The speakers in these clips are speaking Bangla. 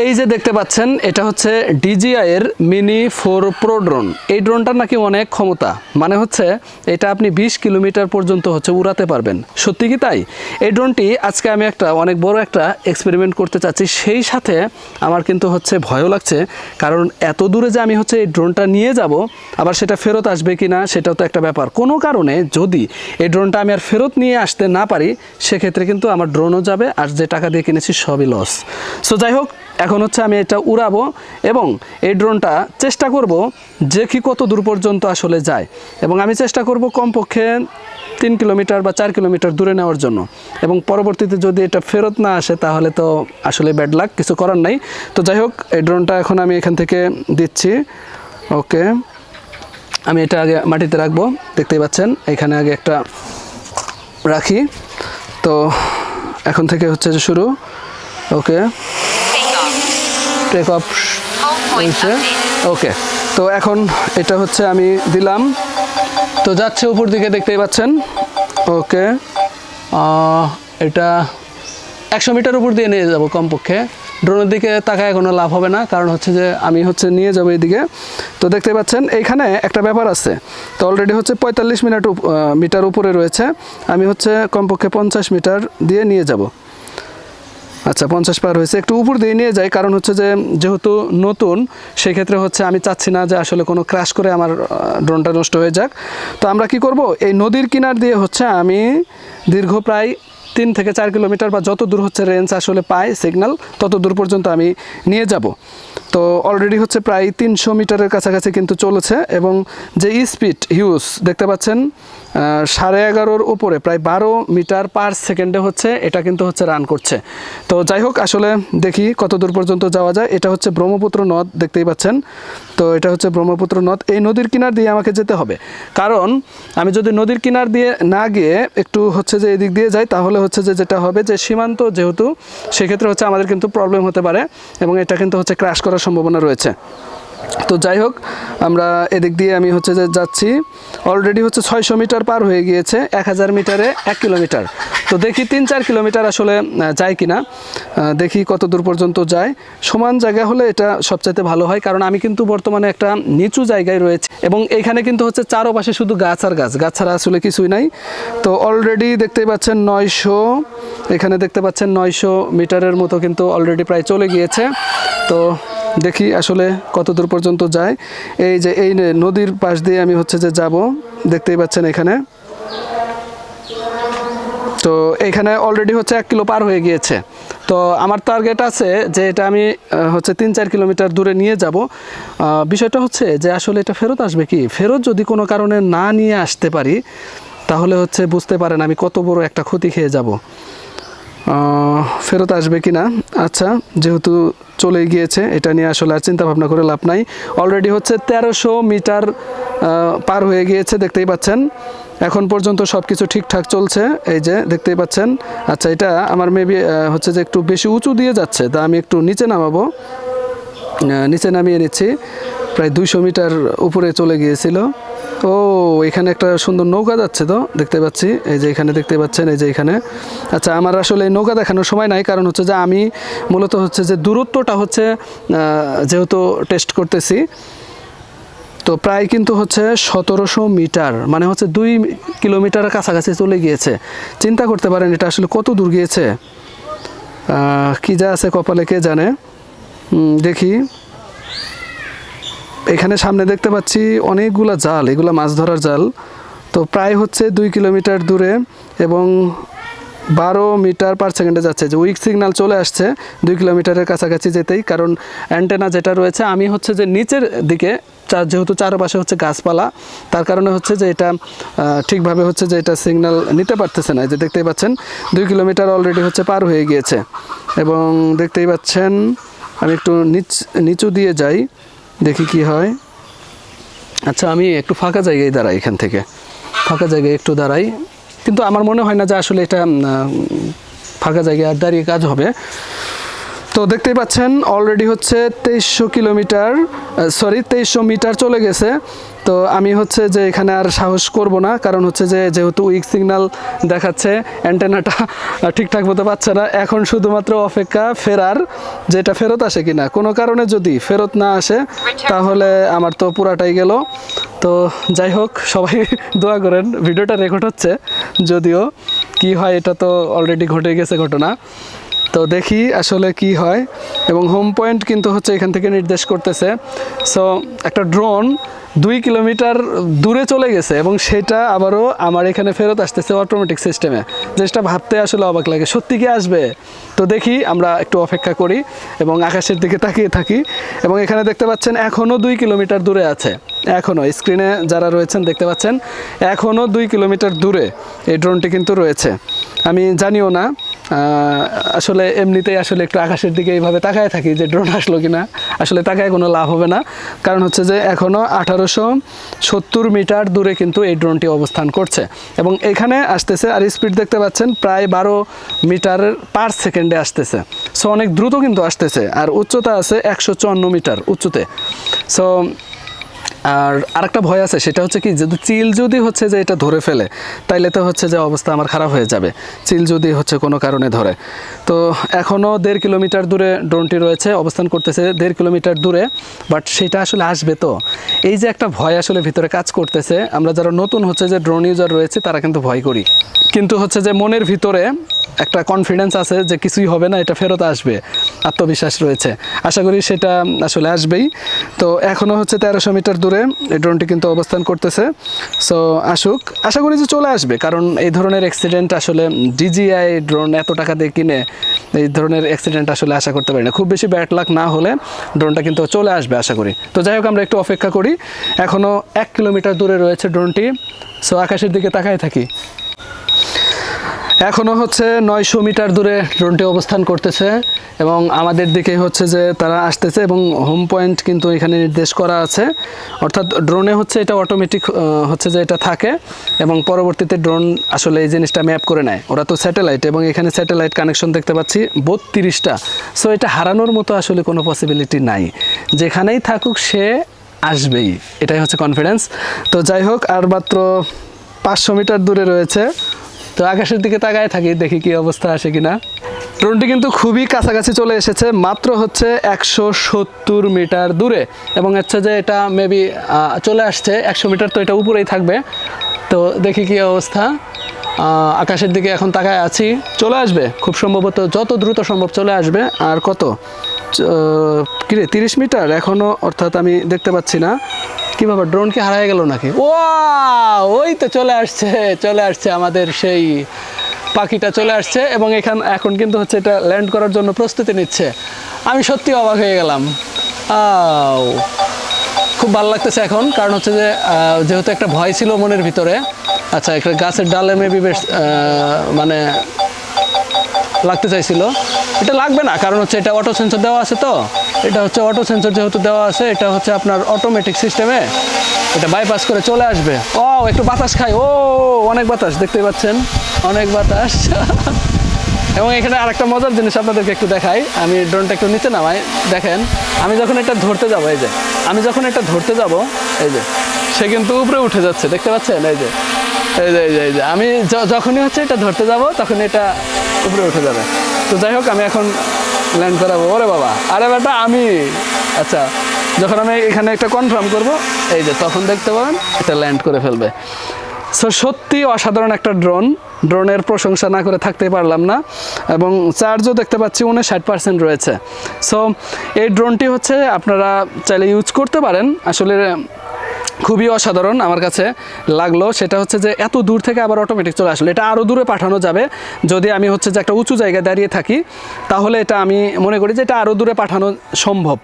এই যে দেখতে পাচ্ছেন, এটা হচ্ছে ডিজিআই এর মিনি ফোর প্রো ড্রোন এই ড্রোনটার নাকি অনেক ক্ষমতা। মানে হচ্ছে, এটা আপনি বিশ কিলোমিটার পর্যন্ত হচ্ছে উড়াতে পারবেন। সত্যি কি তাই? এই ড্রোনটি আজকে আমি একটা, অনেক বড় একটা এক্সপেরিমেন্ট করতে চাচ্ছি। সেই সাথে আমার কিন্তু হচ্ছে ভয়ও লাগছে, কারণ এত দূরে যে আমি হচ্ছে এই ড্রোনটা নিয়ে যাব, আবার সেটা ফেরত আসবে কি না সেটাও তো একটা ব্যাপার। কোনো কারণে যদি এই ড্রোনটা আমি আর ফেরত নিয়ে আসতে না পারি, সেক্ষেত্রে কিন্তু আমার ড্রোনও যাবে, আর যে টাকা দিয়ে কিনেছি সবই লস সো যাই হোক, এখন হচ্ছে আমি এটা উড়াবো এবং এই ড্রোনটা চেষ্টা করব যে কি কত দূর পর্যন্ত আসলে যায়। এবং আমি চেষ্টা করব কমপক্ষে তিন কিলোমিটার বা চার কিলোমিটার দূরে নেওয়ার জন্য। এবং পরবর্তীতে যদি এটা ফেরত না আসে তাহলে তো আসলে ব্যাড লাক কিছু করার নাই। তো যাই হোক, এই ড্রোনটা এখন আমি এখান থেকে দিচ্ছি। ওকে, আমি এটা আগে মাটিতে রাখব, দেখতেই পাচ্ছেন, এখানে আগে একটা রাখি। তো এখন থেকে হচ্ছে যে শুরু। ওকে। টেক অফ হয়েছে। ওকে তো এখন এটা হচ্ছে আমি দিলাম। তো যাচ্ছে উপর দিকে, দেখতেই পাচ্ছেন। ওকে এটা একশো মিটার উপর দিয়ে নিয়ে যাব কমপক্ষে। ড্রোনের দিকে তাকায় কোনো লাভ হবে না, কারণ হচ্ছে যে আমি হচ্ছে নিয়ে যাব এইদিকে। তো দেখতে পাচ্ছেন, এইখানে একটা ব্যাপার আছে। তো অলরেডি হচ্ছে পঁয়তাল্লিশ মিনিট মিটার উপরে রয়েছে। আমি হচ্ছে কমপক্ষে পঞ্চাশ মিটার দিয়ে নিয়ে যাব। আচ্ছা পঞ্চাশ পার হয়েছে। একটু উপর দিয়ে নিয়ে যাই, কারণ হচ্ছে যে যেহেতু নতুন, সেক্ষেত্রে হচ্ছে আমি চাচ্ছি না যে আসলে কোনো ক্রাশ করে আমার ড্রোনটা নষ্ট হয়ে যাক। তো আমরা কি করব? এই নদীর কিনার দিয়ে হচ্ছে আমি দীর্ঘ প্রায় তিন থেকে চার কিলোমিটার বা যত দূর হচ্ছে রেঞ্জ আসলে পায় সিগন্যাল তত দূর পর্যন্ত আমি নিয়ে যাব। তো অলরেডি হচ্ছে প্রায় তিনশো মিটারের কাছাকাছি কিন্তু চলেছে এবং যে স্পিড হিউজ দেখতে পাচ্ছেন? সাড়ে এগারোর উপরে, প্রায় বারো মিটার পার সেকেন্ডে হচ্ছে, এটা কিন্তু হচ্ছে রান করছে। তো যাই হোক, আসলে দেখি কত দূর পর্যন্ত যাওয়া যায়। এটা হচ্ছে ব্রহ্মপুত্র নদ, দেখতেই পাচ্ছেন। তো এটা হচ্ছে ব্রহ্মপুত্র নদ। এই নদীর কিনার দিয়ে আমাকে যেতে হবে। কারণ আমি যদি নদীর কিনার দিয়ে না গিয়ে একটু হচ্ছে যে এদিক দিয়ে যাই, তাহলে হচ্ছে যে যেটা হবে যে সীমান্ত যেহেতু, সেক্ষেত্রে হচ্ছে আমাদের কিন্তু প্রবলেম হতে পারে এবং এটা কিন্তু হচ্ছে ক্রাশ করার সম্ভাবনা রয়েছে। তো যাই হোক, আমরা এদিক দিয়ে আমি হচ্ছে যে যাচ্ছি। অলরেডি হচ্ছে ছয়শো মিটার পার হয়ে গিয়েছে, এক হাজার মিটারে এক কিলোমিটার। তো দেখি তিন চার কিলোমিটার আসলে যায় কিনা। দেখি কত দূর পর্যন্ত যায়। সমান জায়গা হলে এটা সবচাইতে ভালো হয়, কারণ আমি কিন্তু বর্তমানে একটা নিচু জায়গায় রয়েছে এবং এখানে কিন্তু হচ্ছে চারোপাশে শুধু গাছ আর গাছ গাছ ছাড়া আসলে কিছুই নাই। তো অলরেডি দেখতেই পাচ্ছেন নয়শো, এখানে দেখতে পাচ্ছেন নয়শো মিটারের মতো কিন্তু অলরেডি প্রায় চলে গিয়েছে। তো দেখি আসলে কত দূর পর্যন্ত যায়। এই যে এই নদীর পাশ দিয়ে আমি হচ্ছে যে যাব, দেখতেই পাচ্ছেন এখানে। তো এখানে অলরেডি হচ্ছে এক কিলো পার হয়ে গিয়েছে। তো আমার টার্গেট আছে যে এটা আমি হচ্ছে তিন চার কিলোমিটার দূরে নিয়ে যাব। বিষয়টা হচ্ছে যে আসলে এটা ফেরত আসবে কি? ফেরত যদি কোনো কারণে না নিয়ে আসতে পারি, তাহলে হচ্ছে বুঝতে পারেন আমি কত বড় একটা ক্ষতি খেয়ে যাব। ফেরত আসবে কি না আচ্ছা যেহেতু চলে গিয়েছে, এটা নিয়ে আসলে আর চিন্তা ভাবনা করে লাভ নাই। অলরেডি হচ্ছে তেরোশো মিটার পার হয়ে গিয়েছে, দেখতেই পাচ্ছেন। এখন পর্যন্ত সব কিছু ঠিকঠাক চলছে, এই যে দেখতেই পাচ্ছেন। আচ্ছা এটা আমার মেবি হচ্ছে যে একটু বেশি উঁচু দিয়ে যাচ্ছে, তা আমি একটু নিচে নামাবো। নিচে নামিয়ে নিচ্ছি। প্রায় দুইশো মিটার উপরে চলে গিয়েছিল। ও, এখানে একটা সুন্দর নৌকা যাচ্ছে তো, দেখতে পাচ্ছি। এই যে এখানে দেখতে পাচ্ছেন, এই যে এখানে। আচ্ছা আমার আসলে নৌকা দেখানোর সময় নাই, কারণ হচ্ছে যে আমি মূলত হচ্ছে যে দূরত্বটা হচ্ছে যেহেতু টেস্ট করতেছি, তো প্রায় কিন্তু হচ্ছে সতেরোশো মিটার মানে হচ্ছে দুই কিলোমিটারের কাছাকাছি চলে গিয়েছে। চিন্তা করতে পারেন, এটা আসলে কত দূর গিয়েছে? কি যা আছে কপালে কে জানে? দেখি। এখানে সামনে দেখতে পাচ্ছি অনেকগুলা জাল, এগুলো মাছ ধরার জাল। তো প্রায় হচ্ছে দুই কিলোমিটার দূরে এবং বারো মিটার পার সেকেন্ডে যাচ্ছে। যে উইক সিগনাল চলে আসছে দুই কিলোমিটারের কাছাকাছি যেতেই, কারণ অ্যান্টেনা যেটা রয়েছে, আমি হচ্ছে যে নিচের দিকে চা- যেহেতু চারপাশে হচ্ছে গাছপালা, তার কারণে হচ্ছে যে এটা ঠিকভাবে হচ্ছে যে এটা সিগন্যাল নিতে পারতেছে না। যে দেখতেই পাচ্ছেন, দুই কিলোমিটার অলরেডি হচ্ছে পার হয়ে গিয়েছে। এবং দেখতেই পাচ্ছেন, আমি একটু নিচ, নিচু দিয়ে যাই। দেখি কি হয়। আচ্ছা আমি একটু ফাঁকা জায়গায় দাঁড়াই এখান থেকে। ফাঁকা জায়গায় একটু দাঁড়াই। কিন্তু আমার মনে হয় না যে আসলে এটা ফাঁকা জায়গায় আর দাঁড়িয়ে কাজ হবে। তো দেখতেই পাচ্ছেন অলরেডি হচ্ছে তেইশশো কিলোমিটার সরি তেইশশো মিটার চলে গেছে। তো আমি হচ্ছে যে এখানে আর সাহস করব না, কারণ হচ্ছে যে যেহেতু উইক সিগন্যাল দেখাচ্ছে অ্যান্টেনাটা ঠিকঠাক মতো পাচ্ছে না। এখন শুধুমাত্র অপেক্ষা ফেরার, যেটা ফেরত আসে কিনা। কোনো কারণে যদি ফেরত না আসে, তাহলে আমার তো পুরাটাই গেল। তো যাই হোক, সবাই দোয়া করেন, ভিডিওটা রেকর্ড হচ্ছে। যদিও কি হয়, এটা তো অলরেডি ঘটে গেছে ঘটনা। তো দেখি আসলে কি হয়। এবং হোম পয়েন্ট কিন্তু হচ্ছে এখান থেকে নির্দেশ করতেছে। সো একটা ড্রোন দুই কিলোমিটার দূরে চলে গেছে এবং সেটা আবারও আমার এখানে ফেরত আসতেছে অটোমেটিক সিস্টেমে জিনিসটা ভাবতে আসলে অবাক লাগে, সত্যি কি আসবে? তো দেখি, আমরা একটু অপেক্ষা করি এবং আকাশের দিকে তাকিয়ে থাকি। এবং এখানে দেখতে পাচ্ছেন এখনও দুই কিলোমিটার দূরে আছে। এখনও স্ক্রিনে যারা রয়েছেন দেখতে পাচ্ছেন এখনও দুই কিলোমিটার দূরে এই ড্রোনটি কিন্তু রয়েছে। আমি জানিও না আসলে এমনিতেই আসলে একটু আকাশের দিকে এইভাবে তাকায় থাকি যে ড্রোন আসলো কিনা। আসলে তাকায় কোনো লাভ হবে না। কারণ হচ্ছে যে এখনও আঠারোশো সত্তর মিটার দূরে কিন্তু এই ড্রোনটি অবস্থান করছে। এবং এখানে আসতেছে, আর স্পিড দেখতে পাচ্ছেন, প্রায় বারো মিটার পার সেকেন্ডে আসতেছে। সো অনেক দ্রুত কিন্তু আসতেছে, আর উচ্চতা আছে একশো চুয়ান্ন মিটার উচ্চতে। সো আর আরেকটা ভয় আছে, সেটা হচ্ছে কি, যদি চিল যদি হচ্ছে যে এটা ধরে ফেলে, তাইলে তো হচ্ছে যে অবস্থা আমার খারাপ হয়ে যাবে। চিল যদি হচ্ছে কোনো কারণে ধরে। তো এখনও দেড় কিলোমিটার দূরে ড্রোনটি রয়েছে, অবস্থান করতেছে দেড় কিলোমিটার দূরে, বাট সেটা আসলে আসবে তো। এই যে একটা ভয় আসলে ভিতরে কাজ করতেছে, আমরা যারা নতুন হচ্ছে যে ড্রোন ইউজার রয়েছে, তারা কিন্তু ভয় করি। কিন্তু হচ্ছে যে মনের ভিতরে একটা কনফিডেন্স আছে যে কিছুই হবে না, এটা ফেরত আসবে, আত্মবিশ্বাস রয়েছে। আশা করি সেটা আসলে আসবেই। তো এখনও হচ্ছে তেরোশো মিটার দূরে এই ড্রোনটি কিন্তু অবস্থান করতেছে। সো আসুক, আশা করি যে চলে আসবে, কারণ এই ধরনের অ্যাক্সিডেন্ট আসলে ডিজিআই ড্রোন এত টাকা দিয়ে কিনে, এই ধরনের অ্যাক্সিডেন্ট আসলে আশা করতে পারি না। খুব বেশি ব্যাট লাক না হলে ড্রোনটা কিন্তু চলে আসবে, আশা করি। তো যাই হোক, আমরা একটু অপেক্ষা করি। এখনও এক কিলোমিটার দূরে রয়েছে ড্রোনটি সো আকাশের দিকে তাকায় থাকি। এখনও হচ্ছে নয়শো মিটার দূরে ড্রোনটি অবস্থান করতেছে এবং আমাদের দিকে হচ্ছে যে তারা আসতেছে এবং হোম পয়েন্ট কিন্তু এখানে নির্দেশ করা আছে। অর্থাৎ ড্রোনে হচ্ছে এটা অটোমেটিক হচ্ছে যে এটা থাকে এবং পরবর্তীতে ড্রোন আসলে এই জিনিসটা ম্যাপ করে নেয়। ওরা তো স্যাটেলাইট এবং এখানে স্যাটেলাইট কানেকশন দেখতে পাচ্ছি বত্রিশটা। সো এটা হারানোর মতো আসলে কোনো পসিবিলিটি নাই। যেখানেই থাকুক সে আসবেই। এটাই হচ্ছে কনফিডেন্স তো যাই হোক, আর মাত্র পাঁচশো মিটার দূরে রয়েছে। তো আকাশের দিকে তাকায় থাকি, দেখি কি অবস্থা আসে কিনা। ড্রোনটি কিন্তু খুবই কাছাকাছি চলে এসেছে, মাত্র হচ্ছে একশো সত্তর মিটার দূরে। এবং হচ্ছে যে এটা মেবি চলে আসছে, একশো মিটার তো এটা উপরেই থাকবে। তো দেখি কি অবস্থা। আকাশের দিকে এখন তাকায় আছি। চলে আসবে, খুব সম্ভবত যত দ্রুত সম্ভব চলে আসবে। আর কত? কিরে, তিরিশ মিটার? এখনও অর্থাৎ আমি দেখতে পাচ্ছি না। কি ব্যাপার ড্রোন কি হারায় গেল নাকি? ও ওই তো চলে আসছে চলে আসছে আমাদের সেই পাখিটা চলে আসছে এবং এখান, এখন কিন্তু হচ্ছে এটা ল্যান্ড করার জন্য প্রস্তুতি নিচ্ছে। আমি সত্যি অবাক হয়ে গেলাম। আও, খুব ভালো লাগতেছে এখন, কারণ হচ্ছে যে যেহেতু একটা ভয় ছিল মনের ভিতরে আচ্ছা একটা গাছের ডালে মেবি বেশ মানে লাগতে চাইছিল। এটা লাগবে না, কারণ হচ্ছে এটা অটো সেন্সর দেওয়া আছে তো। এটা হচ্ছে অটো সেন্সর যেহেতু দেওয়া আছে, এটা হচ্ছে আপনার অটোমেটিক সিস্টেমে এটা বাইপাস করে চলে আসবে। ও একটু বাতাস খাই। ও, অনেক বাতাস, দেখতেই পাচ্ছেন? অনেক বাতাস। এবং এখানে আরেকটা মজার জিনিস আপনাদেরকে একটু দেখাই। আমি ড্রোনটা একটু নিচে নামাই। দেখেন, আমি যখন এটা ধরতে যাব, এই যে, আমি যখন এটা ধরতে যাব, এই যে, সে কিন্তু উপরে উঠে যাচ্ছে, দেখতে পাচ্ছেন? এই যে এই যে, এই আমি যখনই হচ্ছে এটা ধরতে যাব তখন এটা উপরে উঠে যাবে। তো যাই হোক, আমি এখন ল্যান্ড করাবো। ওরে বাবা, আরে বেটা, আমি। আচ্ছা যখন আমি এখানে একটা কনফার্ম করব, এই যে, তখন দেখতে পাবেন, এটা ল্যান্ড করে ফেলবে। সো সত্যি অসাধারণ একটা ড্রোন ড্রোনের প্রশংসা না করে থাকতে পারলাম না, এবং চার্জও দেখতে পাচ্ছি উনষাট পার্সেন্ট রয়েছে। সো এই ড্রোনটি হচ্ছে আপনারা চাইলে ইউজ করতে পারেন। আসলে খুবই অসাধারণ আমার কাছে লাগল। সেটা হচ্ছে যে এত দূর থেকে আবার অটোমেটিক চলে আসলো। এটা আরও দূরে পাঠানো যাবে। যদি আমি হচ্ছে যে একটা উঁচু জায়গায় দাঁড়িয়ে থাকি, তাহলে এটা আমি মনে করি যে এটা আরও দূরে পাঠানো সম্ভব।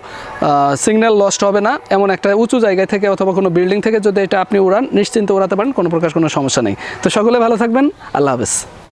সিগন্যাল লস্ট হবে না। এমন একটা উঁচু জায়গায় থেকে অথবা কোনো বিল্ডিং থেকে যদি এটা আপনি উড়ান, নিশ্চিন্তে উড়াতে পারেন, কোনো প্রকার কোনো সমস্যা নেই। তো সকলে ভালো থাকবেন। আল্লাহ হাফেজ।